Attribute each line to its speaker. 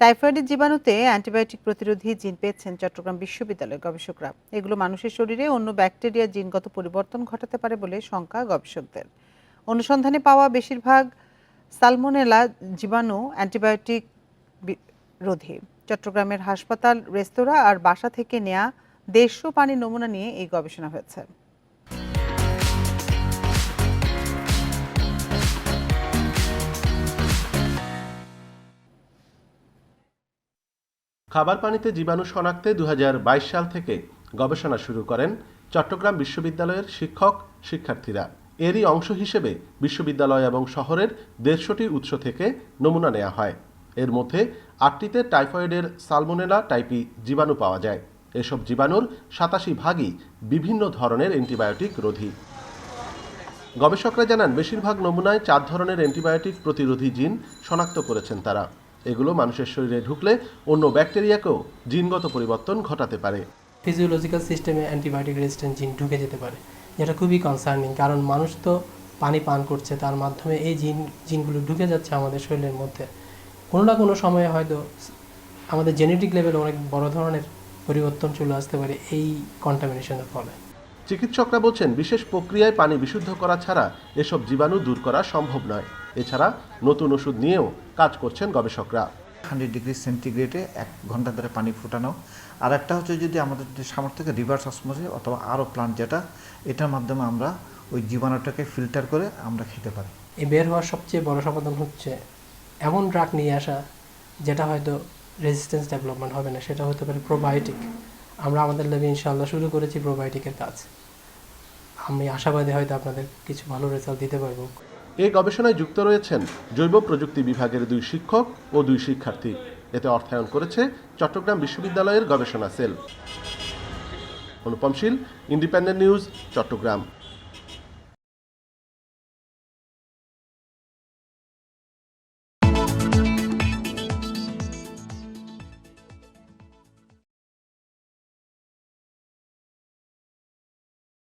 Speaker 1: টাইফয়েডের জীবাণুতে antibiotic প্রতিরোধী জিন পেয়েছেন চট্টগ্রাম বিশ্ববিদ্যালয়ের গবেষকরা। এগুলো মানুষের শরীরে অন্য ব্যাকটেরিয়া জিনগত পরিবর্তন ঘটাতে পারে বলে শঙ্কা গবেষকদের। অনুসন্ধানে পাওয়া বেশিরভাগ সালমোনেলা জীবাণু অ্যান্টিবায়োটিক রোধী। চট্টগ্রামের হাসপাতাল, রেস্তোরাঁ আর বাসা থেকে নেয়া দেড়শো পানির নমুনা নিয়ে এই গবেষণা হয়েছে।
Speaker 2: খাবার পানিতে জীবাণু শনাক্তে দু হাজার বাইশ সাল থেকে গবেষণা শুরু করেন চট্টগ্রাম বিশ্ববিদ্যালয়ের শিক্ষক, শিক্ষার্থীরা। এরই অংশ হিসেবে বিশ্ববিদ্যালয় এবং শহরের দেড়শোটি উৎস থেকে নমুনা নেওয়া হয়। এর মধ্যে আটটিতে টাইফয়েডের সালমোনেলা টাইপি জীবাণু পাওয়া যায়। এসব জীবাণুর সাতাশি ভাগই বিভিন্ন ধরনের অ্যান্টিবায়োটিক রোধী। গবেষকরা জানান, বেশিরভাগ নমুনায় চার ধরনের অ্যান্টিবায়োটিক প্রতিরোধী জিন শনাক্ত করেছেন তারা। এগুলো মানুষের শরীরে ঢুকলে অন্য ব্যাকটেরিয়াকেও জিনগত পরিবর্তন ঘটাতে পারে।
Speaker 3: ফিজিওলজিক্যাল সিস্টেমে অ্যান্টিবায়োটিক রেজিস্ট্যান্ট জিন ঢুকে যেতে পারে যেটা খুবই কনসার্নিং কারণ মানুষ তো পানি পান করছে তার মাধ্যমে এই জিন জিনগুলো ঢুকে যাচ্ছে আমাদের শরীরের মধ্যে। কোনো না কোনো সময়ে হয়তো আমাদের জেনেটিক লেভেলে অনেক বড় ধরনের পরিবর্তন চলে আসতে পারে এই কন্টামিনেশনের ফলে।
Speaker 2: চিকিৎসকরা বলছেন বিশেষ প্রক্রিয়ায় পানি বিশুদ্ধ করা ছাড়া এসব জীবাণু দূর করা সম্ভব নয়। এছাড়া নতুন ওষুধ নিয়েও কাজ করছেন গবেষকরা।
Speaker 4: হান্ড্রেড ডিগ্রি সেন্টিগ্রেডে এক ঘণ্টা ধরে পানি ফোটানো। আর একটা হচ্ছে যদি আমাদের যে সামর্থ্যকে রিভার্স অসমোসিস অথবা আরও প্লান্ট যেটা এটার মাধ্যমে আমরা ওই জীবাণুটাকে ফিল্টার করে আমরা খেতে পারি।
Speaker 3: এই বের হওয়ার সবচেয়ে বড় সমাধান হচ্ছে এমন ড্রাগ নিয়ে আসা যেটা হয়তো রেজিস্ট্যান্স ডেভেলপমেন্ট হবে না সেটা হতে পারে প্রোবায়োটিক আমরা আমাদের লেবে ইনশাল্লাহ শুরু করেছি প্রোবায়োটিকের কাজ। আমি আশাবাদী হয়তো আপনাদের কিছু ভালো রেজাল্ট দিতে পারব।
Speaker 2: এই গবেষণায় যুক্ত রয়েছেন জৈব প্রযুক্তি বিভাগের দুই শিক্ষক ও দুই শিক্ষার্থী। এতে অর্থায়ন করেছে চট্টগ্রাম বিশ্ববিদ্যালয়ের গবেষণা সেল। অনুপমশীল ইন্ডিপেন্ডেন্ট নিউজ চট্টগ্রাম।